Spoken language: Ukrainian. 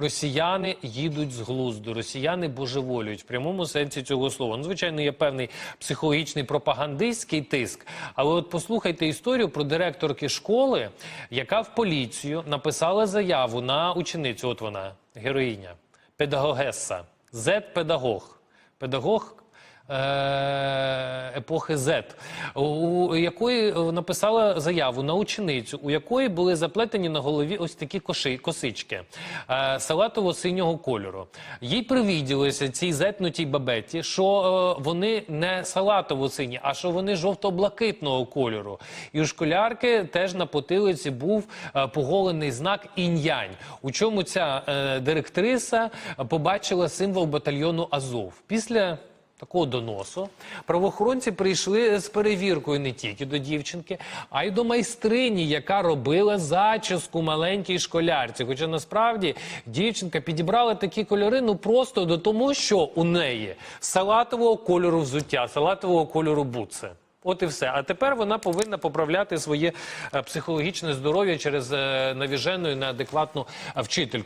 Росіяни їдуть з глузду, росіяни божеволюють в прямому сенсі цього слова. Ну, звичайно, є певний психологічний пропагандистський тиск. Але от послухайте історію про директорки школи, яка в поліцію написала заяву на ученицю. От вона, героїня, педагогеса, зет-педагог. Педагог е, епохи Z, у якої е, написала заяву на ученицю, у якої були заплетені на голові ось такі коши, косички е, салатово-синього кольору. Їй привіділося цій зетнутій бабеті, що е, вони не салатово-сині, а що вони жовто-блакитного кольору. І у школярки теж на потилиці був поголений знак інь-янь. У чому ця директриса побачила символ батальйону Азов. Після такого доносу правоохоронці прийшли з перевіркою не тільки до дівчинки, а й до майстрині, яка робила зачіску маленькій школярці. Хоча насправді дівчинка підібрала такі кольори ну просто до тому, що у неї салатового кольору взуття, салатового кольору бутси. От і все. А тепер вона повинна поправляти своє е, психологічне здоров'я через е, навіжену і неадекватну е, вчительку.